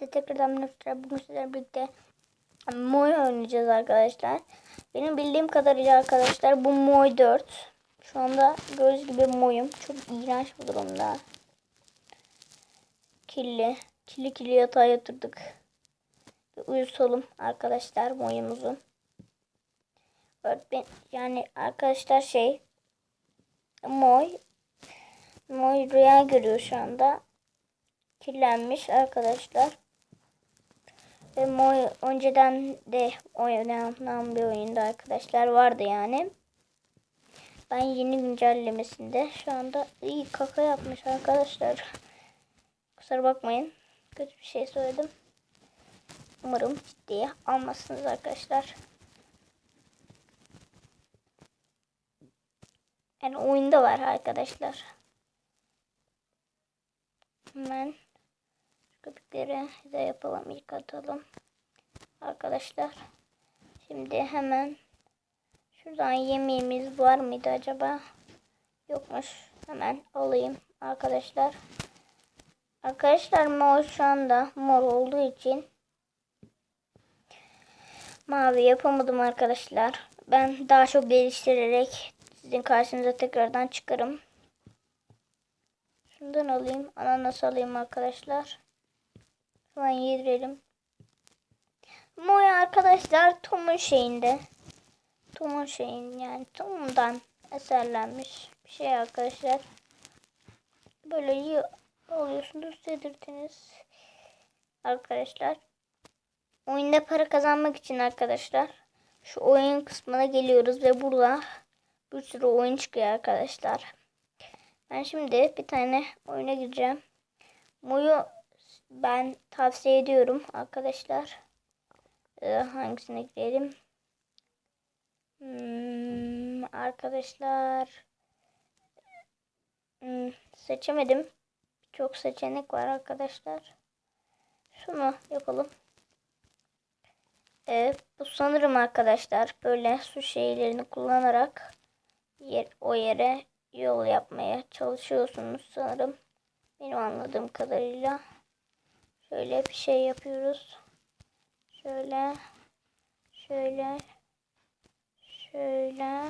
Hepsi tekrardan merhabalar. Bugün sizlerle birlikte Moy oynayacağız arkadaşlar. Benim bildiğim kadarıyla arkadaşlar bu Moy 4. Şu anda göz gibi Moy'um. Çok iğrenç bir durumda. Kirli. Kirli kirli yatağa yatırdık. Bir uyusalım arkadaşlar Moy'umuzu. Yani arkadaşlar şey Moy Moy rüya görüyor şu anda kirlenmiş arkadaşlar. Ve Moy önceden de oynanan bir oyunda arkadaşlar vardı yani. Ben yeni güncellemesinde şu anda iyi kaka yapmış arkadaşlar. Kusura bakmayın. Kötü bir şey söyledim. Umarım ciddiye almazsınız arkadaşlar. Yani oyunda var arkadaşlar. Hemen köpükleri de yapalım. ilk atalım. Arkadaşlar. Şimdi hemen şuradan yemeğimiz var mıydı acaba? Yokmuş. Hemen alayım arkadaşlar. Arkadaşlar mor şu anda mor olduğu için mavi yapamadım arkadaşlar. Ben daha çok geliştirerek sizin karşınıza tekrardan çıkarım. Şundan alayım. Ananas alayım arkadaşlar. Hemen yedirelim. Moy arkadaşlar Tom'un şeyinde. Tom'un şeyin yani Tom'dan eserlenmiş bir şey arkadaşlar. Böyle iyi oluyorsunuz dedirdiniz. Arkadaşlar. Oyunda para kazanmak için arkadaşlar. Şu oyun kısmına geliyoruz ve burada bir sürü oyun çıkıyor arkadaşlar. Ben şimdi bir tane oyuna gireceğim. Muyu ben tavsiye ediyorum arkadaşlar. Ee, hangisine girelim? Hmm, arkadaşlar hmm, seçemedim. Çok seçenek var arkadaşlar. Şunu yapalım. Evet, bu sanırım arkadaşlar böyle su şeylerini kullanarak yer, o yere yol yapmaya çalışıyorsunuz sanırım. Benim anladığım kadarıyla. Şöyle bir şey yapıyoruz. Şöyle. Şöyle. Şöyle.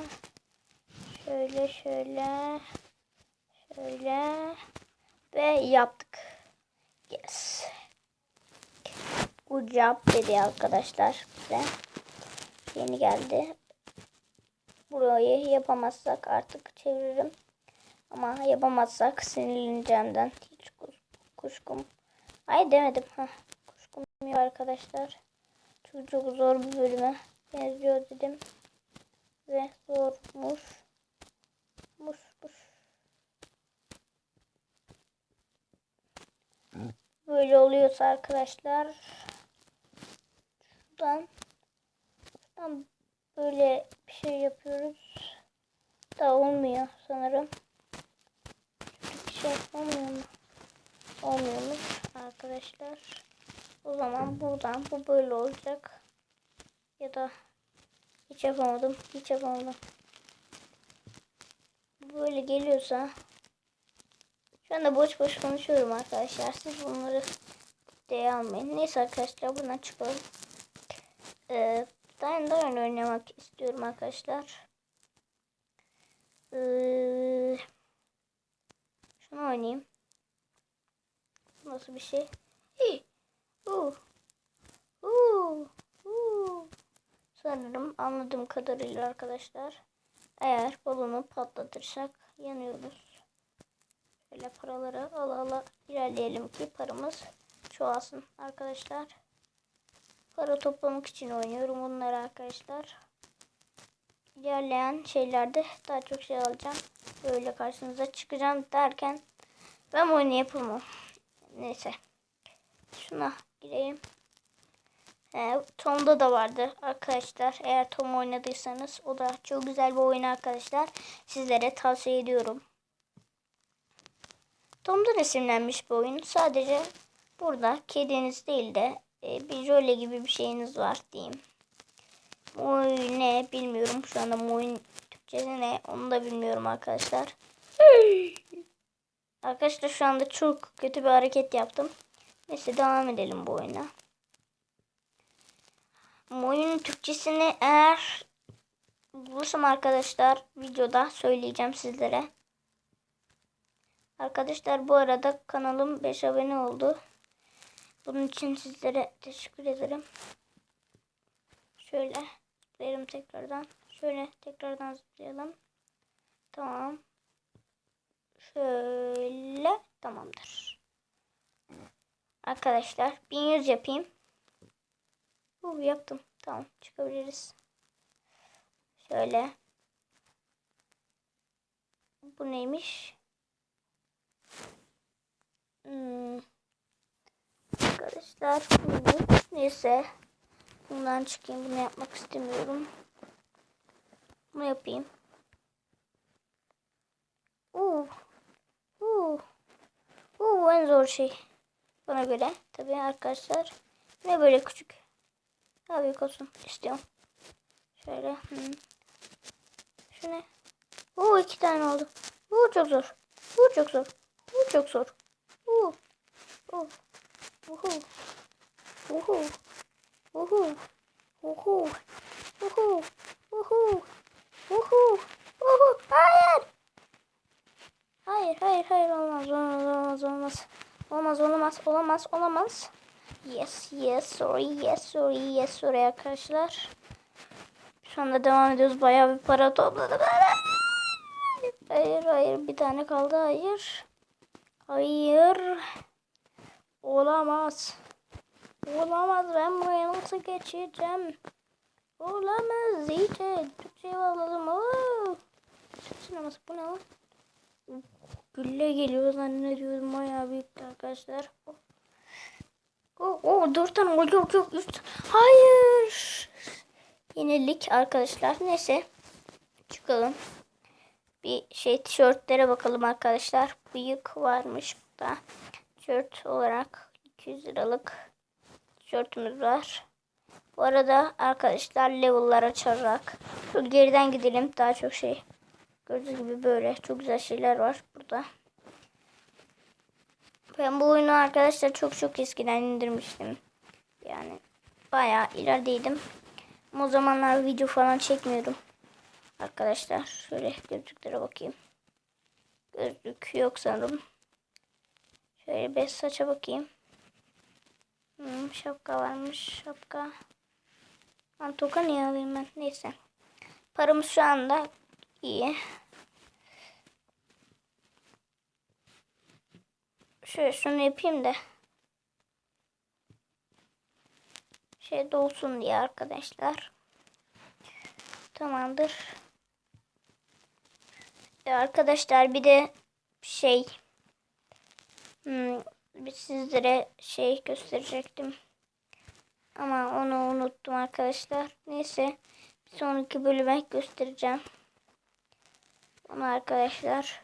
Şöyle şöyle. Şöyle. Ve yaptık. Yes. Good job dedi arkadaşlar bize. Yeni geldi. Burayı yapamazsak artık çeviririm. Ama yapamazsak sinirleneceğimden hiç kuşkum. Ay demedim. Heh, kuşkum yok arkadaşlar. Çok çok zor bir bölüme benziyor dedim. Ve zormuş. Muş muş. Böyle oluyorsa arkadaşlar şuradan şuradan böyle bir şey yapıyoruz. Da olmuyor sanırım. Bir şey olmuyor mu? Olmuyormuş arkadaşlar. O zaman buradan bu böyle olacak. Ya da hiç yapamadım. Hiç yapamadım. Böyle geliyorsa şu anda boş boş konuşuyorum arkadaşlar. Siz bunları almayın. Neyse arkadaşlar buradan çıkalım. Ee, de oyun oynamak istiyorum arkadaşlar. Ee, şunu oynayayım. Nasıl bir şey? Hey. Uh. Uh. Uh. Sanırım anladığım kadarıyla arkadaşlar. Eğer balonu patlatırsak yanıyoruz. Şöyle paraları ala ala ilerleyelim ki paramız çoğalsın arkadaşlar. Para toplamak için oynuyorum bunları arkadaşlar. İlerleyen şeylerde daha çok şey alacağım. Böyle karşınıza çıkacağım derken ben oyunu yapamam. Neyse. Şuna gireyim. Ee, Tom'da da vardı arkadaşlar. Eğer Tom oynadıysanız o da çok güzel bir oyun arkadaşlar. Sizlere tavsiye ediyorum. Tom'da resimlenmiş bir oyun. Sadece burada kediniz değil de e, bir jöle gibi bir şeyiniz var diyeyim. Moy ne bilmiyorum. Şu anda Moy'un Türkçesi ne onu da bilmiyorum arkadaşlar. Arkadaşlar şu anda çok kötü bir hareket yaptım. Neyse devam edelim bu oyuna. Bu oyunun Türkçesini eğer bulursam arkadaşlar videoda söyleyeceğim sizlere. Arkadaşlar bu arada kanalım 5 abone oldu. Bunun için sizlere teşekkür ederim. Şöyle zıplayalım tekrardan. Şöyle tekrardan zıplayalım. Tamam. Şöyle tamamdır. Arkadaşlar 1100 yapayım. Uh, yaptım. Tamam çıkabiliriz. Şöyle. Bu neymiş? Hmm. Arkadaşlar bu neyse. Bundan çıkayım. Bunu yapmak istemiyorum. Bunu yapayım. Uh. Bu en zor şey. Bana göre tabii arkadaşlar. Ne böyle küçük. Daha büyük olsun istiyorum. Şöyle. Hmm. Şu ne? İki tane oldu. Bu çok zor. Bu çok zor. Bu çok zor. Oo. Oo. Uhu. Uhu. Uhu. Uhu. Uhu. Uhu. Uhu. Hayır, hayır, hayır olmaz, olmaz, olmaz, olmaz. Olmaz, olamaz, olamaz, olamaz. Yes, yes, sorry, yes, sorry, yes, sorry arkadaşlar. Şu anda devam ediyoruz. Bayağı bir para topladık. Hayır, hayır, bir tane kaldı. Hayır. Hayır. Olamaz. Olamaz. Ben buraya nasıl geçeceğim? Olamaz. İyice. Türkçe'ye bağladım. Oo. Türk sineması bu ne lan? Gülle geliyor zannediyorum. Bayağı büyüktü arkadaşlar. Oh. Oh, oh, dört tane. Oh, yok yok. Üst. Hayır. Yenilik arkadaşlar. Neyse. Çıkalım. Bir şey tişörtlere bakalım arkadaşlar. Bıyık varmış burada. Tişört olarak 200 liralık tişörtümüz var. Bu arada arkadaşlar level'lar açarak geriden gidelim. Daha çok şey gördüğünüz gibi böyle çok güzel şeyler var burada. Ben bu oyunu arkadaşlar çok çok eskiden indirmiştim. Yani bayağı ilerideydim. Ama o zamanlar video falan çekmiyordum. Arkadaşlar şöyle gözlüklere bakayım. Gözlük yok sanırım. Şöyle bir saça bakayım. Hmm, şapka varmış. Şapka. Ben toka niye alayım ben? Neyse. Paramız şu anda iyi. Şöyle şunu yapayım da. Şey dolsun diye arkadaşlar. Tamamdır. Ya arkadaşlar bir de şey hmm, sizlere şey gösterecektim. Ama onu unuttum arkadaşlar. Neyse bir sonraki bölüme göstereceğim. Onu arkadaşlar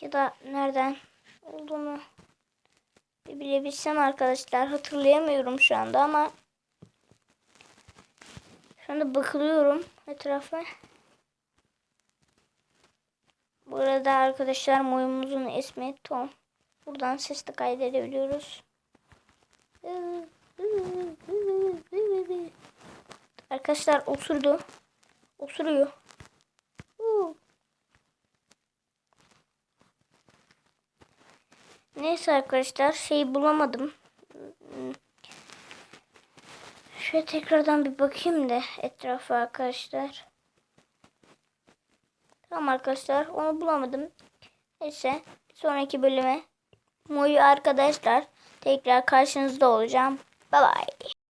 ya da nereden olduğunu bilebilsem arkadaşlar hatırlayamıyorum şu anda ama şu anda bakılıyorum etrafa. Burada arkadaşlar moyumuzun ismi Tom. Buradan ses de kaydedebiliyoruz. Arkadaşlar osurdu. Osuruyor. Neyse arkadaşlar şey bulamadım. Şöyle tekrardan bir bakayım da etrafa arkadaşlar. Tamam arkadaşlar onu bulamadım. Neyse sonraki bölüme Moyu arkadaşlar tekrar karşınızda olacağım. Bye bye.